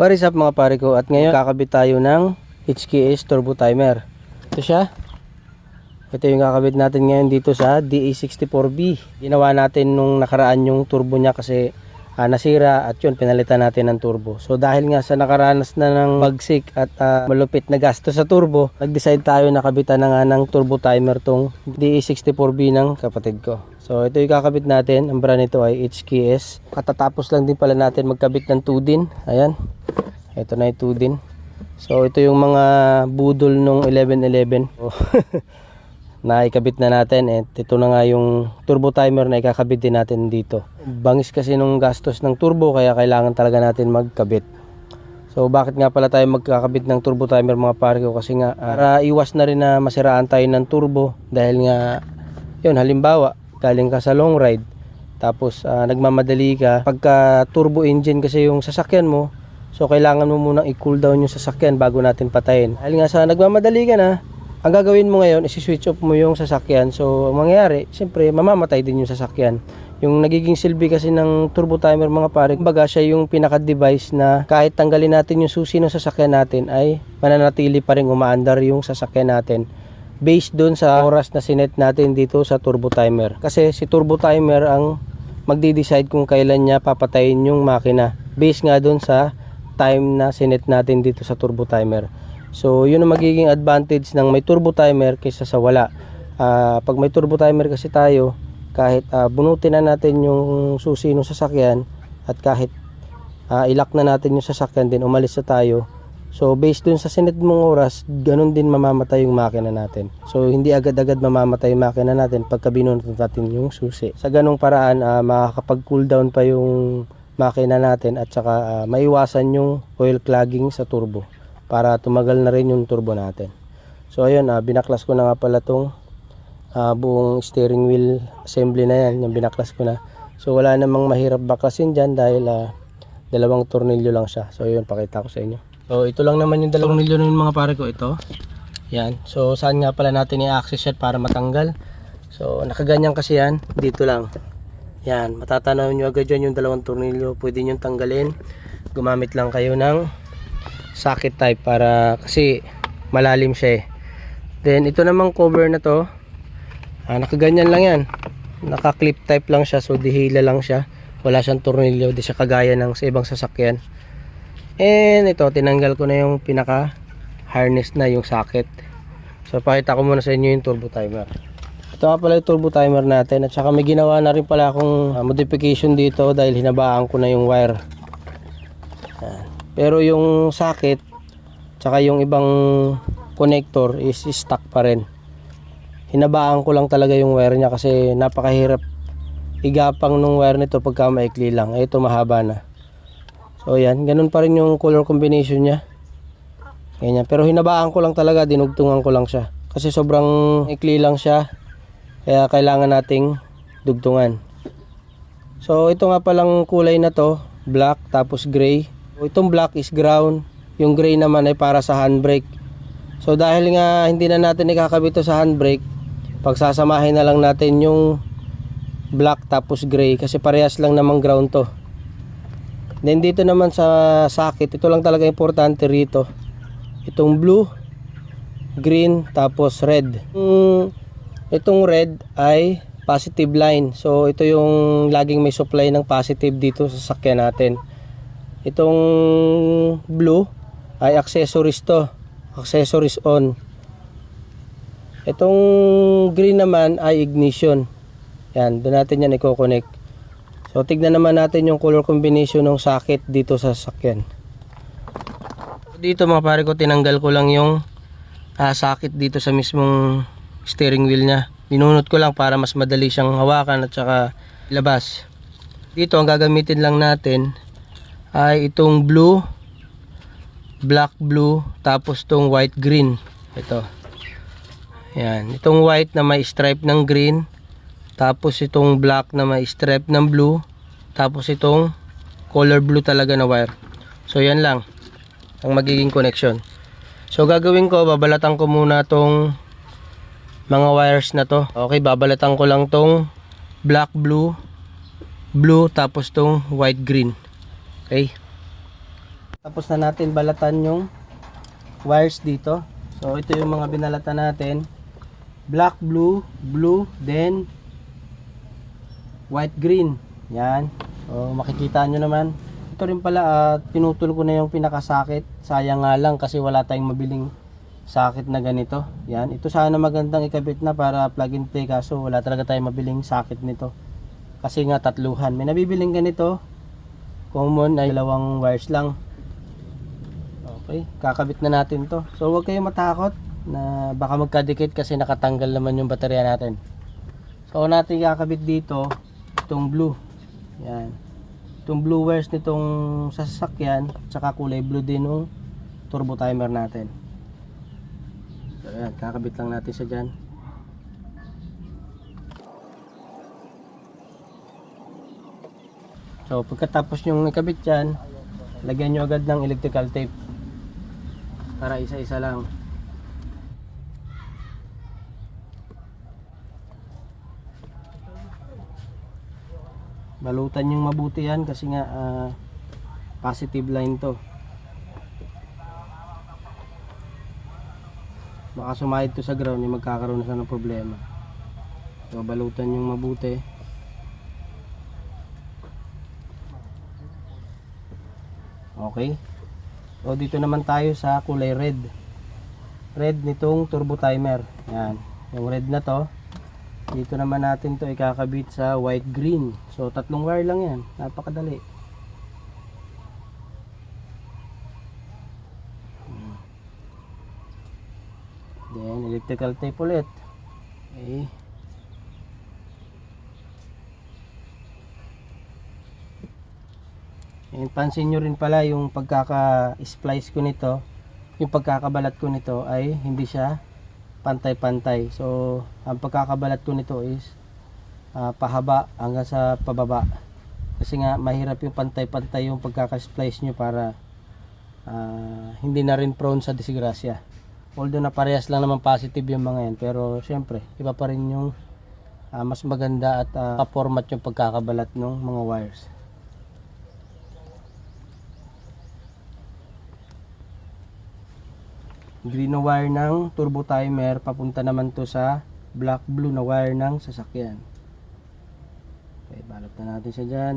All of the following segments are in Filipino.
What is up mga pare ko? At ngayon kakabit tayo ng HKS turbo timer. Ito siya. Ito yung kakabit natin ngayon dito sa DA64B. Ginawa natin nung nakaraan yung turbo niya kasi ah, nasira at yun pinalitan natin ng turbo. So dahil nga sa nakaranas na ng bagsik at ah, malupit na gasto sa turbo, nag-decide tayo na kabitan na nga ng turbo timer tong DA64B ng kapatid ko. So ito yung kakabit natin. Ang brand nito ay HKS. Katatapos lang din pala natin magkabit ng 2 din. Ayan. Ito na 2 din. So ito yung mga budol nung 1111. So, na ikabit na natin at ito na nga yung turbo timer na ikakabit din natin dito. Bangis kasi nung gastos ng turbo kaya kailangan talaga natin magkabit. So bakit nga pala tayo magkakabit ng turbo timer mga pare ko kasi nga para iwas na rin na masiraan tayo ng turbo dahil nga yun halimbawa galing ka sa long ride tapos ah, nagmamadali ka pagka turbo engine kasi yung sasakyan mo so kailangan mo munang i-cool down yung sasakyan bago natin patayin dahil nga sa nagmamadali ka na ang gagawin mo ngayon is switch off mo yung sasakyan so ang mangyayari siyempre mamamatay din yung sasakyan yung nagiging silbi kasi ng turbo timer mga pare kumbaga siya yung pinaka device na kahit tanggalin natin yung susi ng sasakyan natin ay mananatili pa rin umaandar yung sasakyan natin based doon sa oras na sinet natin dito sa turbo timer. Kasi si turbo timer ang magde-decide kung kailan niya papatayin yung makina. Based nga doon sa time na sinet natin dito sa turbo timer. So, yun ang magiging advantage ng may turbo timer kaysa sa wala. Ah, pag may turbo timer kasi tayo, kahit ah, bunutin na natin yung susi ng sasakyan at kahit ah, ilak na natin yung sasakyan din, umalis na tayo, So based dun sa sinit mong oras, ganun din mamamatay yung makina natin. So hindi agad-agad mamamatay yung makina natin pagka binunot natin yung susi. Sa ganung paraan, uh, makakapag-cool down pa yung makina natin at saka ah, maiwasan yung oil clogging sa turbo para tumagal na rin yung turbo natin. So ayun, ah, binaklas ko na nga pala tong ah, buong steering wheel assembly na yan, yung binaklas ko na. So wala namang mahirap baklasin dyan dahil ah, dalawang tornilyo lang siya. So yun, pakita ko sa inyo. So ito lang naman yung dalawang tornilyo ng mga pare ko ito. Yan. So saan nga pala natin i-access yan para matanggal. So nakaganyan kasi yan. Dito lang. Yan. Matatanaw nyo agad yan yung dalawang tornilyo. Pwede nyo tanggalin. Gumamit lang kayo ng socket type para kasi malalim siya eh. Then ito namang cover na to. Ah, nakaganyan lang yan. Naka-clip type lang siya. So dihila lang siya. Wala siyang tornilyo. Di siya kagaya ng sa ibang sasakyan. And ito, tinanggal ko na yung pinaka harness na yung socket. So, pakita ko muna sa inyo yung turbo timer. Ito nga pala yung turbo timer natin. At saka may ginawa na rin pala akong ah, modification dito dahil hinabaan ko na yung wire. Pero yung socket, tsaka yung ibang connector is stuck pa rin. Hinabaan ko lang talaga yung wire niya kasi napakahirap igapang nung wire nito pagka maikli lang. Ito mahaba na. So yan, ganun pa rin yung color combination niya. Ganyan. Pero hinabaan ko lang talaga, dinugtungan ko lang siya. Kasi sobrang ikli lang siya. Kaya kailangan nating dugtungan. So ito nga palang kulay na to, black tapos gray. So, itong black is ground, yung gray naman ay para sa handbrake. So dahil nga hindi na natin ikakabit to sa handbrake, pagsasamahin na lang natin yung black tapos gray kasi parehas lang namang ground to. Then dito naman sa socket, ito lang talaga importante rito. Itong blue, green, tapos red. Yung, itong red ay positive line. So ito yung laging may supply ng positive dito sa sakyan natin. Itong blue ay accessories to. Accessories on. Itong green naman ay ignition. Yan, doon natin yan i-connect. So tignan naman natin yung color combination ng socket dito sa sasakyan. Dito mga pare ko tinanggal ko lang yung ah, socket dito sa mismong steering wheel niya. Binunot ko lang para mas madali siyang hawakan at saka labas. Dito ang gagamitin lang natin ay itong blue, black blue, tapos itong white green. Ito. Yan. Itong white na may stripe ng green, tapos itong black na may stripe ng blue. Tapos itong color blue talaga na wire. So yan lang ang magiging connection. So gagawin ko, babalatan ko muna tong mga wires na to. Okay, babalatan ko lang tong black blue, blue tapos tong white green. Okay. Tapos na natin balatan yung wires dito. So ito yung mga binalatan natin. Black, blue, blue, then white, green. Yan. So makikita nyo naman. Ito rin pala, ah, pinutol ko na yung pinakasakit. Sayang nga lang kasi wala tayong mabiling sakit na ganito. Yan. Ito sana magandang ikabit na para plug and play kaso wala talaga tayong mabiling sakit nito. Kasi nga tatluhan. May nabibiling ganito. Common ay dalawang wires lang. Okay, kakabit na natin to. So huwag kayong matakot na baka magkadikit kasi nakatanggal naman yung baterya natin. So natin kakabit dito, itong blue. Yan. Itong blue wires nitong sasakyan, tsaka kulay blue din ng turbo timer natin. So yan, kakabit lang natin siya dyan. So pagkatapos yung ikabit yan, lagyan nyo agad ng electrical tape para isa-isa lang. Balutan yung mabuti yan kasi nga ah, positive line to. Baka sumahid to sa ground, yung magkakaroon na siya ng problema. So balutan yung mabuti. Okay. So dito naman tayo sa kulay red. Red nitong turbo timer. Yan. Yung red na to. Dito naman natin to ikakabit sa white green. So tatlong wire lang yan. Napakadali. Electrical tape ulit. Okay. And pansin nyo rin pala yung pagkaka-splice ko nito, yung pagkakabalat ko nito ay hindi siya pantay-pantay. So, ang pagkakabalat ko nito is ah, pahaba hanggang sa pababa. Kasi nga mahirap yung pantay-pantay yung pagkaka-splice nyo para ah, hindi na rin prone sa disgrasya. Although na parehas lang naman positive yung mga yan, pero syempre, iba pa rin yung ah, mas maganda at ah, ka-format yung pagkakabalat ng mga wires. green na wire ng turbo timer papunta naman to sa black blue na wire ng sasakyan okay balot na natin siya dyan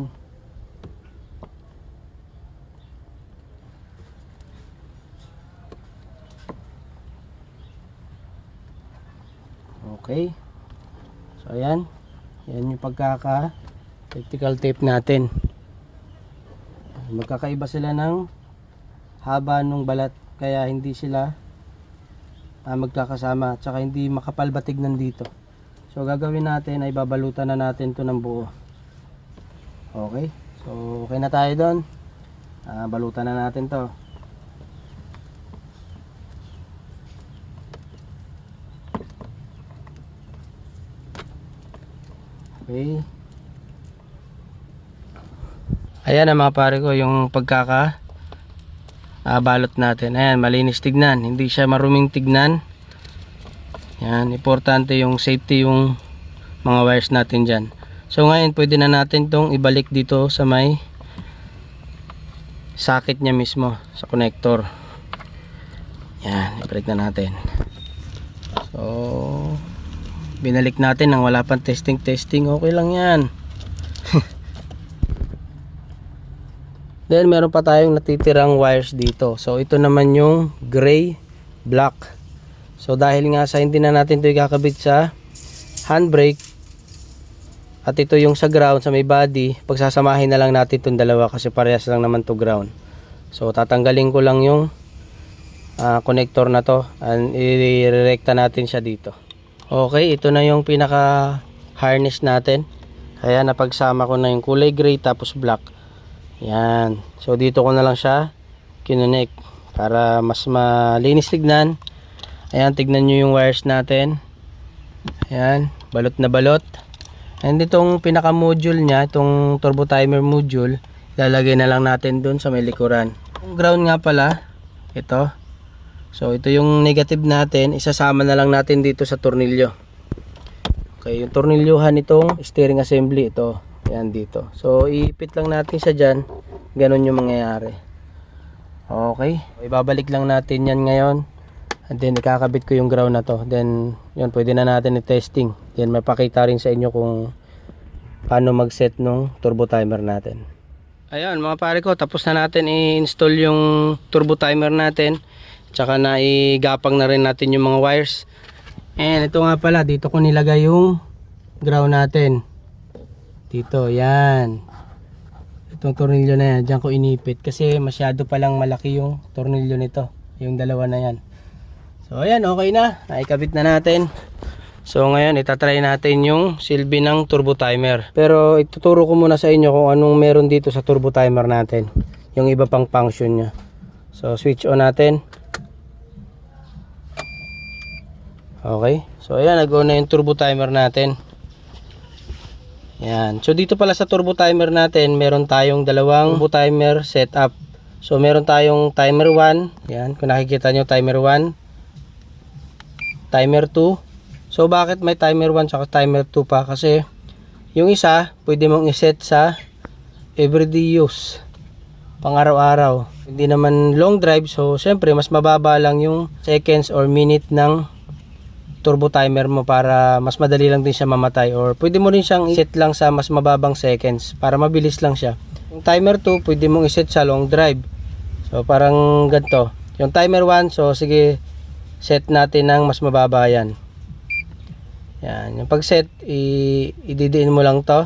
okay. So ayan. Yan yung pagkaka electrical tape natin. Magkakaiba sila ng haba ng balat kaya hindi sila ah, magkakasama. Tsaka hindi makapal ba tignan dito so gagawin natin ay babalutan na natin to ng buo. Okay. So okay na tayo doon. Ah, balutan na natin to okay ayan na mga pare ko yung pagkaka ah, balot natin. Ayan, malinis tignan. Hindi siya maruming tignan. Yan, importante yung safety yung mga wires natin dyan. So ngayon, pwede na natin tong ibalik dito sa may socket niya mismo sa connector. Yan, ibalik na natin. So, binalik natin nang wala pang testing testing. Okay lang yan. Then meron pa tayong natitirang wires dito. So ito naman yung gray, black. So dahil nga sa hindi na natin ito ikakabit sa handbrake at ito yung sa ground sa may body, pagsasamahin na lang natin itong dalawa kasi parehas lang naman to ground. So tatanggalin ko lang yung ah, connector na to and i-rekta natin siya dito. Okay, ito na yung pinaka harness natin. Kaya napagsama ko na yung kulay gray tapos black. Yan. So dito ko na lang siya kinonek para mas malinis tignan. Ayan, tignan nyo yung wires natin. Ayan, balot na balot. And itong pinaka module niya, itong turbo timer module, lalagay na lang natin dun sa may likuran. Yung ground nga pala, ito. So ito yung negative natin, isasama na lang natin dito sa tornilyo. Okay, yung tornilyohan itong steering assembly ito. Yan dito. So, iipit lang natin siya dyan. Ganon yung mangyayari. Okay. Ibabalik lang natin yan ngayon. And then ikakabit ko yung ground na to. Then yun pwede na natin i-testing. Then may pakita rin sa inyo kung paano mag-set nung turbo timer natin. Ayan mga pare ko, tapos na natin i-install yung turbo timer natin. Tsaka na igapang na rin natin yung mga wires. And ito nga pala, dito ko nilagay yung ground natin. Dito, yan. Itong tornilyo na yan, dyan ko inipit. Kasi masyado palang malaki yung tornilyo nito. Yung dalawa na yan. So ayan, okay na. Naikabit na natin. So ngayon, itatry natin yung silbi ng turbo timer. Pero ituturo ko muna sa inyo kung anong meron dito sa turbo timer natin. Yung iba pang function niya. So switch on natin. Okay. So ayan, nag-on na yung turbo timer natin. Yan. So dito pala sa turbo timer natin, meron tayong dalawang turbo timer setup. So meron tayong timer 1. Yan, kung nakikita nyo timer 1. Timer 2. So bakit may timer 1 saka timer 2 pa? Kasi yung isa, pwede mong iset sa everyday use. Pang araw-araw. Hindi naman long drive, so syempre mas mababa lang yung seconds or minute ng turbo timer mo para mas madali lang din siya mamatay or pwede mo rin siyang iset lang sa mas mababang seconds para mabilis lang siya. Yung timer 2 pwede mong iset sa long drive. So parang ganito. Yung timer 1 so sige set natin ng mas mababa yan. Yan, yung pag set i ididiin mo lang to.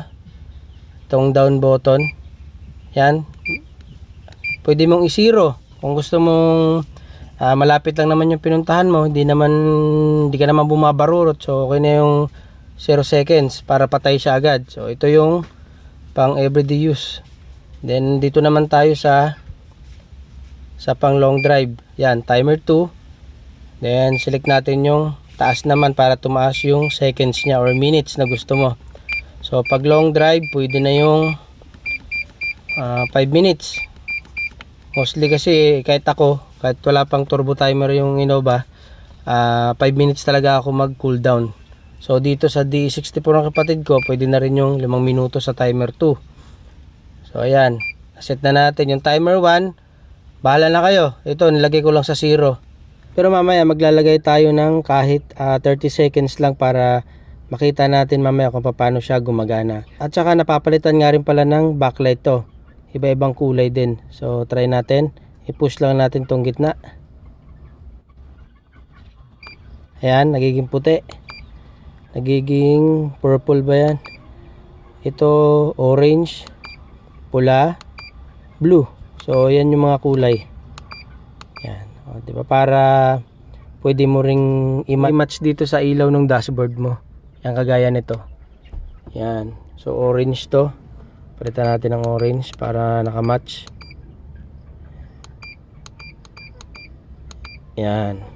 Itong down button. Yan. Pwede mong i-zero kung gusto mong Ah, malapit lang naman yung pinuntahan mo, hindi naman hindi ka naman bumabarurot. So okay na yung 0 seconds para patay siya agad. So ito yung pang everyday use. Then dito naman tayo sa sa pang long drive. Yan, timer 2. Then select natin yung taas naman para tumaas yung seconds niya or minutes na gusto mo. So pag long drive, pwede na yung 5 minutes. Mostly kasi kahit ako, kahit wala pang turbo timer yung Innova, 5 minutes talaga ako mag cool down. So dito sa D64 ng kapatid ko, pwede na rin yung 5 minuto sa timer 2. So ayan, set na natin yung timer 1. Bahala na kayo. Ito, nilagay ko lang sa 0. Pero mamaya maglalagay tayo ng kahit ah, 30 seconds lang para makita natin mamaya kung paano siya gumagana. At saka napapalitan nga rin pala ng backlight to. Iba-ibang kulay din. So try natin. I-push lang natin tong gitna. Ayan, nagiging puti. Nagiging purple ba yan? Ito orange, pula, blue. So yan yung mga kulay. Yan. O, di ba para pwede mo ring i-match dito sa ilaw ng dashboard mo. Yan kagaya nito. Yan. So orange to. Palitan natin ng orange para nakamatch. Yan.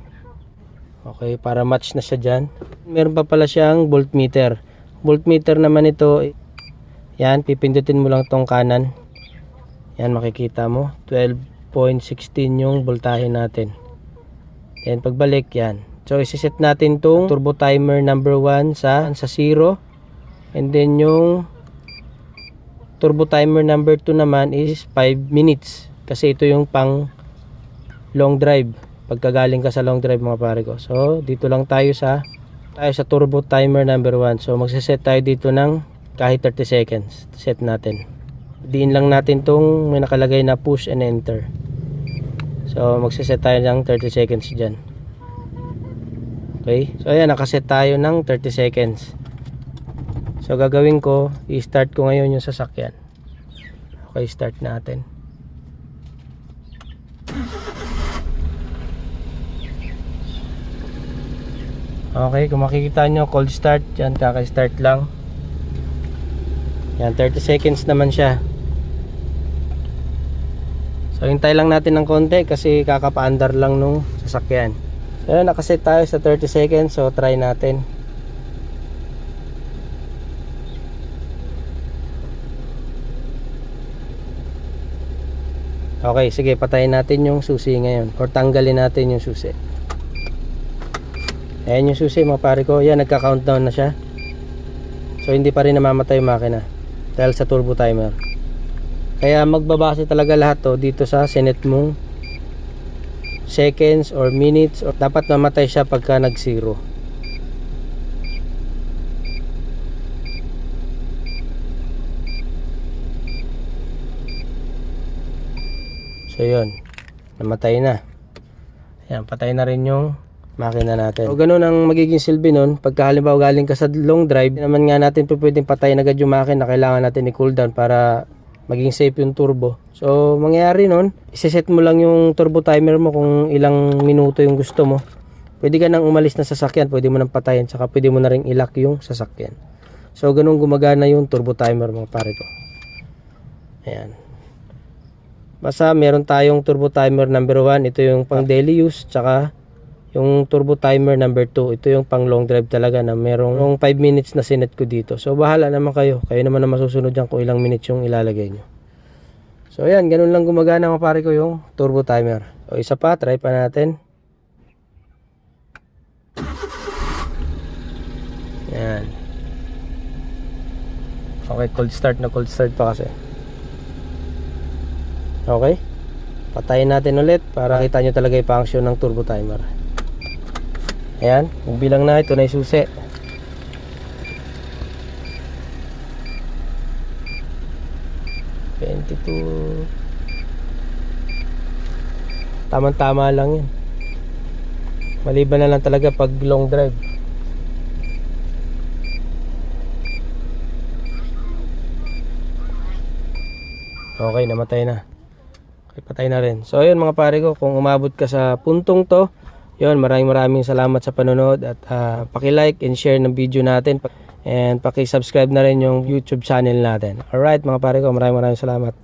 Okay, para match na siya dyan. Meron pa pala siyang voltmeter. Voltmeter naman ito, yan, pipindutin mo lang tong kanan. Yan, makikita mo. 12.16 yung voltahe natin. Then, pagbalik, yan. So, isiset natin tong turbo timer number 1 sa, sa 0. And then, yung turbo timer number 2 naman is 5 minutes. Kasi ito yung pang long drive pagkagaling ka sa long drive mga pare ko. So, dito lang tayo sa tayo sa turbo timer number 1. So, magse-set tayo dito ng kahit 30 seconds. Set natin. Diin lang natin tong may nakalagay na push and enter. So, magse-set tayo ng 30 seconds diyan. Okay? So, ayan, nakaset tayo ng 30 seconds. So, gagawin ko, i-start ko ngayon yung sasakyan. Okay, start natin. Okay, kung makikita nyo, cold start. Yan, kaka-start lang. Yan, 30 seconds naman siya. So, hintay lang natin ng konti kasi kakapaandar lang nung sasakyan. So, yun, nakaset tayo sa 30 seconds. So, try natin. Okay, sige, patayin natin yung susi ngayon. Or tanggalin natin yung susi. Ayan yung susi mga pare ko. Yan, nagka-countdown na siya. So, hindi pa rin namamatay yung makina. Dahil sa turbo timer. Kaya magbabase talaga lahat to dito sa sinet mong seconds or minutes or dapat mamatay siya pagka nag zero so yun namatay na Ayan, patay na rin yung makina natin. So, ganun ang magiging silbi nun. Pagka halimbawa galing ka sa long drive, naman nga natin pwedeng patayin agad yung makina. Kailangan natin i-cool down para maging safe yung turbo. So, mangyayari nun, iseset mo lang yung turbo timer mo kung ilang minuto yung gusto mo. Pwede ka nang umalis na sasakyan, pwede mo nang patayin, tsaka pwede mo na rin ilock yung sasakyan. So, ganun gumagana yung turbo timer mga pare ko. Ayan. Basta meron tayong turbo timer number 1, ito yung pang daily use, tsaka yung turbo timer number 2, ito yung pang long drive talaga na merong yung 5 minutes na sinet ko dito. So bahala naman kayo, kayo naman na masusunod dyan kung ilang minutes yung ilalagay nyo. So ayan, ganun lang gumagana mga pare ko yung turbo timer. O isa pa, try pa natin. Yan. Okay, cold start na cold start pa kasi. Okay? Patayin natin ulit para kita nyo talaga yung function ng turbo timer. Ayan, magbilang na ito na yung susi. Twenty-two. Tama-tama lang yan. Maliban na lang talaga pag long drive. Okay, namatay na. Okay, patay na rin. So, ayun mga pare ko, kung umabot ka sa puntong to, yun, maraming maraming salamat sa panonood at uh, paki-like and share ng video natin and paki-subscribe na rin yung YouTube channel natin. Alright mga pare ko, maraming maraming salamat.